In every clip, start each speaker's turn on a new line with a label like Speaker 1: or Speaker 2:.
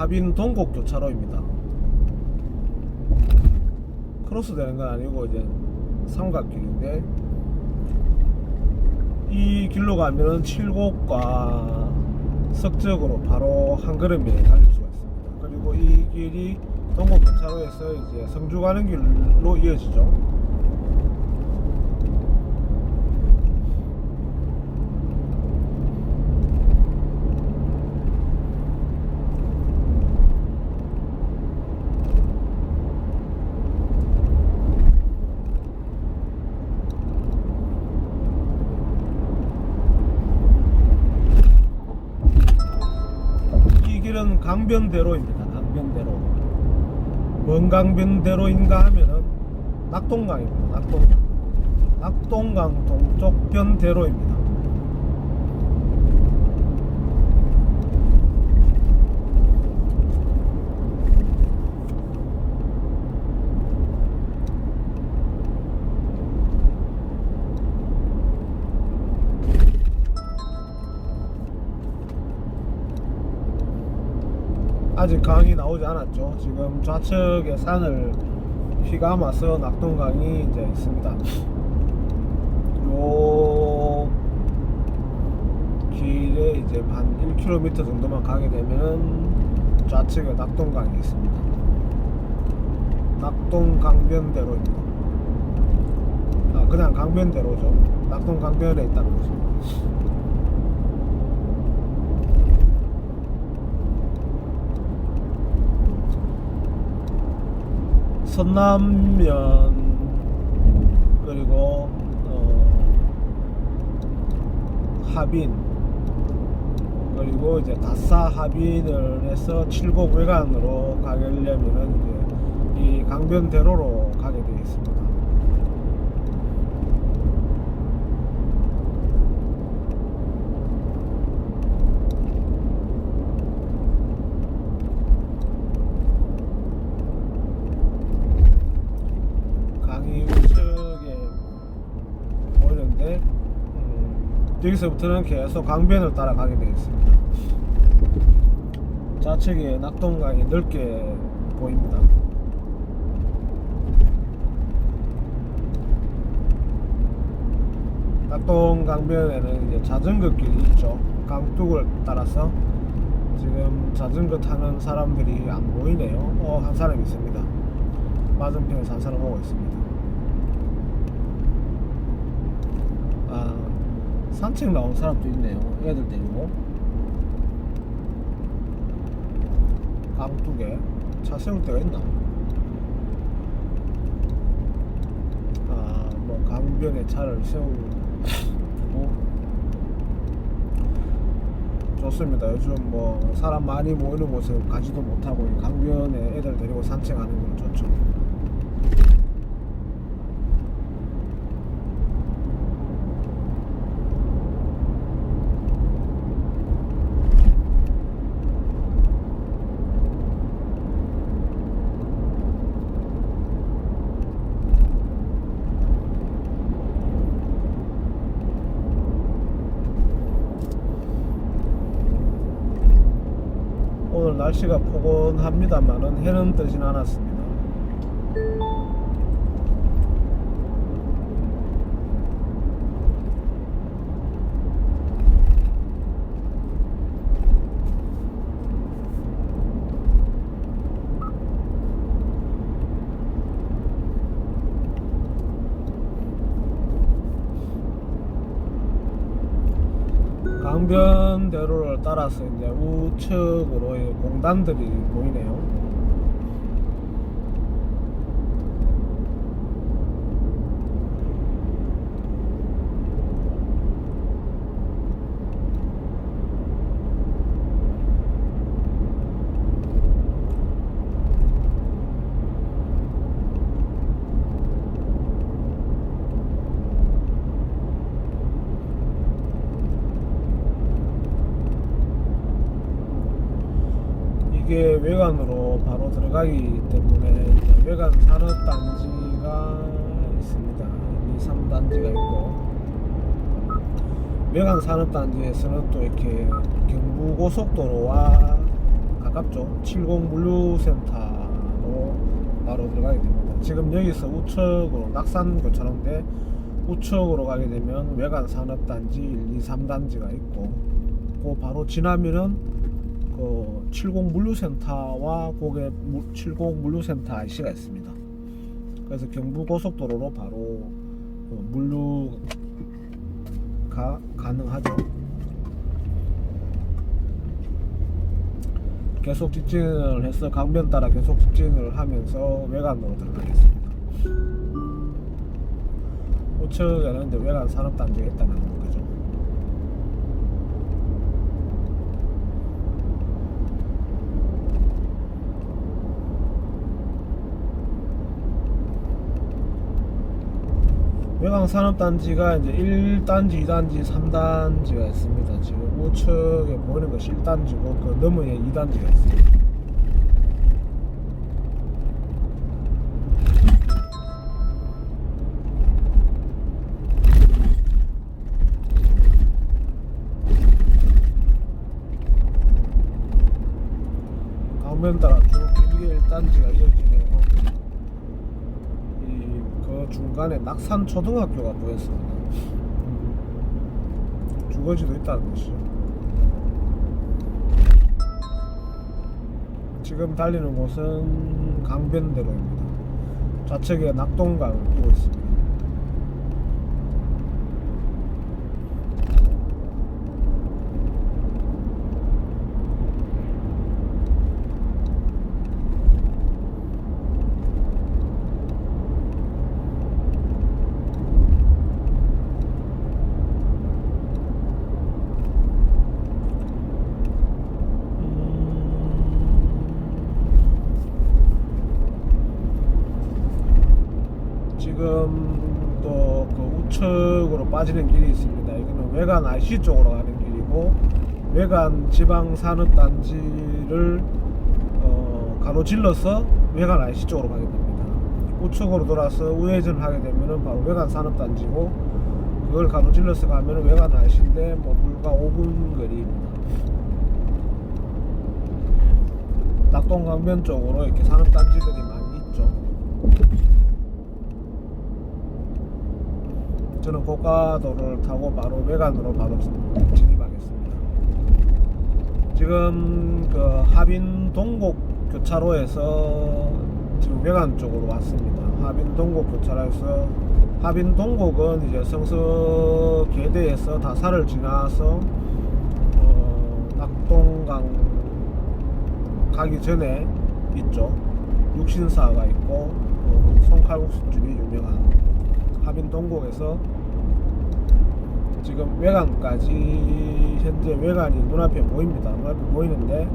Speaker 1: 하빈 동곡 교차로입니다. 크로스 되는 건 아니고 이제 삼각길인데 이 길로 가면은 칠곡과 석적으로 바로 한 걸음에 달릴 수가 있습니다. 그리고 이 길이 동곡 교차로에서 이제 성주 가는 길로 이어지죠. 이 길은 강변대로입니다. 강변대로. 뭔 강변대로인가 하면은 낙동강입니다. 낙동강. 낙동강 동쪽 변 대로입니다. 아직 강이 나오지 않았죠. 지금 좌측에 산을 휘감아서 낙동강이 이제 있습니다. 요 길에 이제 한 1km 정도만 가게 되면 좌측에 낙동강이 있습니다. 낙동강변대로입니다. 아, 그냥 강변대로죠. 낙동강변에 있다는 거죠. 선남면 그리고 어, 하빈 그리고 이제 다싸 하빈을 해서 칠곡 외관으로 가려면은 이제 이 강변대로로 가게 되어 있습니다. 강이 우측에 보이는데 음, 여기서부터는 계속 강변을 따라가게 되어 있습니다. 좌측에 낙동강이 넓게 보입니다. 낙동 강변에는 이제 자전거 길이 있죠. 강둑을 따라서 지금 자전거 타는 사람들이 안 보이네요. 어, 한 사람 있습니다. 맞은편에서 한 사람 오고 있습니다. 아, 산책 나온 사람도 있네요. 애들 데리고. 강둑에 차 세울 데가 있나? 아, 뭐 강변에 차를 세우고 좋습니다. 요즘 뭐 사람 많이 모이는 곳에 가지도 못하고 이 강변에 애들 데리고 산책하는 건 좋죠. 오늘 날씨가 포근합니다만은 해는 뜨진 않았습니다. 강변대로를 따라서 이제 우측으로 이 공단들이 보이네요. 이게 외관으로 바로 들어가기 때문에 외관 산업단지가 있습니다. 2, 3단지가 있고 외관 산업단지에서는 또 이렇게 경부고속도로와 가깝죠. 70 물류센터로 바로 들어가게 됩니다. 지금 여기서 우측으로 낙산교차로인데 우측으로 가게 되면 외관 산업단지 1, 2, 3단지가 있고 그 바로 지나면은 그 70 물류센터와 고개 70 물류센터 IC가 있습니다. 그래서 경부 고속도로로 바로 어, 물류가 가능하죠. 계속 직진을 해서 강변 따라 계속 직진을 하면서 외관으로 들어가겠습니다. 우측에는 외관 산업단지가 있다는 거죠. 외곽 산업단지가 이제 1단지, 2단지, 3단지가 있습니다. 지금 우측에 보이는 것이 1단지고 그 너머에 2단지가 있습니다. 강변 따라 쭉 길게 1단지가 이어지네요. 중간에 낙산 초등학교가 보였습니다. 음, 주거지도 있다는 것이죠. 지금 달리는 곳은 강변대로입니다. 좌측에 낙동강을 끼고 있습니다. 지금 또 그 우측으로 빠지는 길이 있습니다. 여기는 외관 IC 쪽으로 가는 길이고 외관 지방 산업 단지를 어, 가로질러서 외관 IC 쪽으로 가게 됩니다. 우측으로 돌아서 우회전을 하게 되면은 바로 외관 산업 단지고 그걸 가로질러서 가면은 외관 IC인데 뭐 불과 5분 거리입니다. 낙동강변 쪽으로 이렇게 산업 단지들이 많이 있죠. 저는 고가도로를 타고 바로 외관으로 바로 진입하겠습니다. 지금 그 하빈 동곡 교차로에서 지금 외관 쪽으로 왔습니다. 하빈 동곡 교차로에서 하빈 동곡은 이제 성서 계대에서 다사를 지나서 어, 낙동강 가기 전에 있죠. 육신사가 있고 어, 손칼국수집이 유명한 하빈 동곡에서 지금 외관까지 현재 외관이 눈앞에 보입니다. 눈앞에 보이는데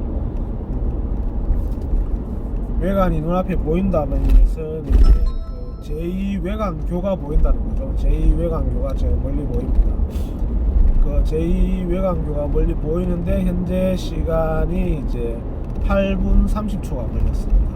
Speaker 1: 외관이 눈앞에 보인다는 것은 이제 그 제2 외관교가 보인다는 거죠. 제2 외관교가 저 멀리 보입니다. 그 제2 외관교가 멀리 보이는데 현재 시간이 이제 8분 30초가 걸렸습니다.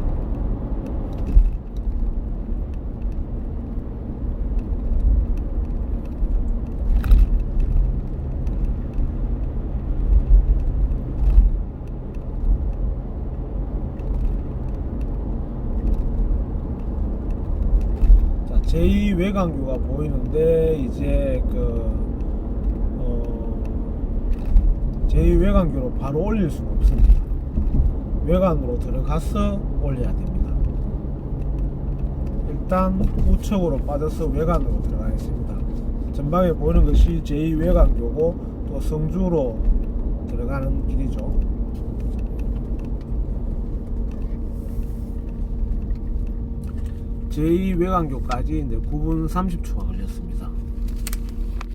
Speaker 1: 자, 제2 외곽교가 보이는데 이제 그 어, 제2 외곽교로 바로 올릴 수는 없습니다. 외관으로 들어가서 올려야 됩니다. 일단 우측으로 빠져서 외관으로 들어가겠습니다. 전방에 보이는 것이 제2 외곽교고 또 성주로 들어가는 길이죠. 제2 외곽교까지 이제 9분 30초가 걸렸습니다.